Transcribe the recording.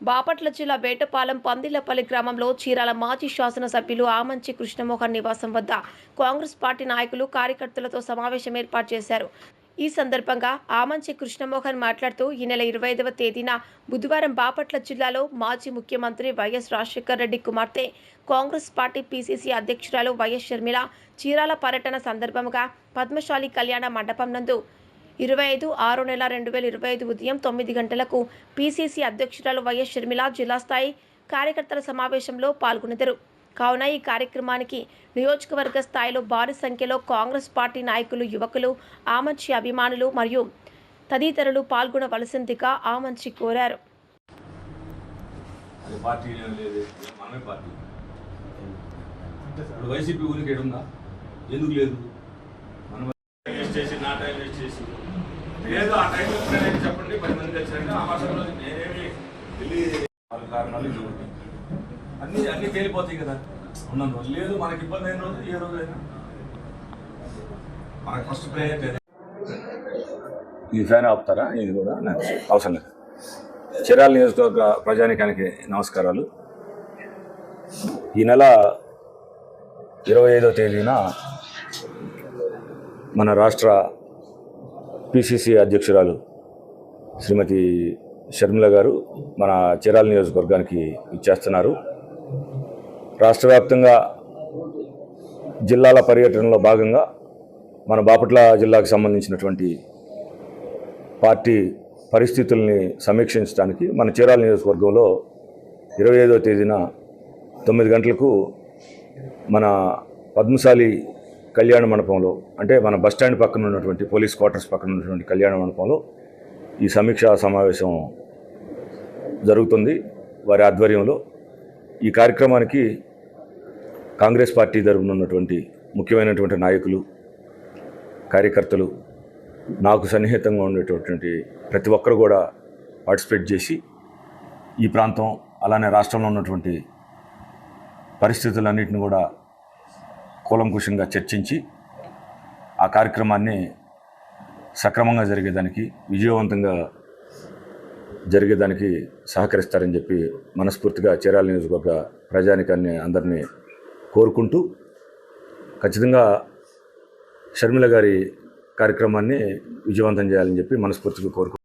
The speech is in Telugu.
బాపట్ల జిల్లా వేటపాలెం పందిలపల్లి గ్రామంలో చీరాల మాజీ శాసనసభ్యులు ఆమంచి కృష్ణమోహన్ నివాసం వద్ద కాంగ్రెస్ పార్టీ నాయకులు కార్యకర్తలతో సమావేశం ఏర్పాటు చేశారు. ఈ సందర్భంగా ఆమంచి కృష్ణమోహన్ మాట్లాడుతూ ఈ నెల ఇరవై ఐదవ తేదీన బుధవారం బాపట్ల జిల్లాలో మాజీ ముఖ్యమంత్రి వైఎస్ రాజశేఖర రెడ్డి కుమార్తె కాంగ్రెస్ పార్టీ పీసీసీ అధ్యక్షురాలు వైఎస్ షర్మిల చీరాల పర్యటన సందర్భంగా పద్మశాలి కళ్యాణ మండపం నందు ఇరవై ఐదు ఆరు నెల రెండు వేల ఇరవై ఐదు ఉదయం తొమ్మిది గంటలకు పీసీసీ అధ్యక్షురాలు వైఎస్ షర్మిల జిల్లా స్థాయి కార్యకర్తల సమావేశంలో పాల్గొనెదరు. కావున ఈ కార్యక్రమానికి నియోజకవర్గ స్థాయిలో భారీ సంఖ్యలో కాంగ్రెస్ పార్టీ నాయకులు యువకులు ఆమంచి అభిమానులు మరియు తదితరులు పాల్గొనవలసిందిగా ఆమంచి కోరారు. అది పార్టీ ఏం లేదు మనమే పార్టీ. ఇప్పుడు వైసీపీ ఊరికి ఉందా ఎందుకు లేదు? మనం వేస్ట్ చేసి నా టైం వేస్ట్ చేసి. లేదు ఆ టైం వచ్చిందని చెప్పండి పది మంది వచ్చారంటే ఆ మాసంలో నేనేమి వెళ్ళి కారణాలు ఇది అన్ని అన్ని తేలిపోతాయి కదా. ఉన్న రోజు లేదు మనకి ఇబ్బంది అయిన రోజు ఏ రోజు అయినా. మనకు ఫస్ట్ ప్రయారిటీ అదే. ఈ ఫ్యాన్ ఆపుతారా? ఇది కూడా నాకు అవసరం లేదు. చిరాల నియోజకవర్గ ప్రజానికానికి నమస్కారాలు. ఈ నెల ఇరవై ఐదో తేదీన మన రాష్ట్ర పిసిసి అధ్యక్షురాలు శ్రీమతి షర్మిల గారు మన చిరాల నియోజకవర్గానికి ఇచ్చేస్తున్నారు. రాష్ట్ర వ్యాప్తంగా జిల్లాల పర్యటనలో భాగంగా మన బాపట్ల జిల్లాకు సంబంధించినటువంటి పార్టీ పరిస్థితుల్ని సమీక్షించడానికి మన చీరాల నియోజకవర్గంలో ఇరవై ఐదవ తేదీన తొమ్మిది గంటలకు మన పద్మశాలి కళ్యాణ మండపంలో అంటే మన బస్ స్టాండ్ పక్కన ఉన్నటువంటి పోలీస్ క్వార్టర్స్ పక్కన ఉన్నటువంటి కళ్యాణ మండపంలో ఈ సమీక్షా సమావేశం జరుగుతుంది. వారి ఆధ్వర్యంలో ఈ కార్యక్రమానికి కాంగ్రెస్ పార్టీ తరపున ఉన్నటువంటి ముఖ్యమైనటువంటి నాయకులు కార్యకర్తలు నాకు సన్నిహితంగా ఉండేటటువంటి ప్రతి ఒక్కరు కూడా పార్టిసిపేట్ చేసి ఈ ప్రాంతం అలానే రాష్ట్రంలో ఉన్నటువంటి పరిస్థితులన్నింటిని కూడా కూలంకుషంగా చర్చించి ఆ కార్యక్రమాన్ని సక్రమంగా జరిగేదానికి విజయవంతంగా జరిగేదానికి సహకరిస్తారని చెప్పి మనస్ఫూర్తిగా చీరాల నియోజకవర్గ ప్రజానికాన్ని అందరినీ కోరుకుంటూ ఖచ్చితంగా షర్మిల గారి కార్యక్రమాన్ని విజయవంతం చేయాలని చెప్పి మనస్ఫూర్తిగా కోరుకుంటున్నాను.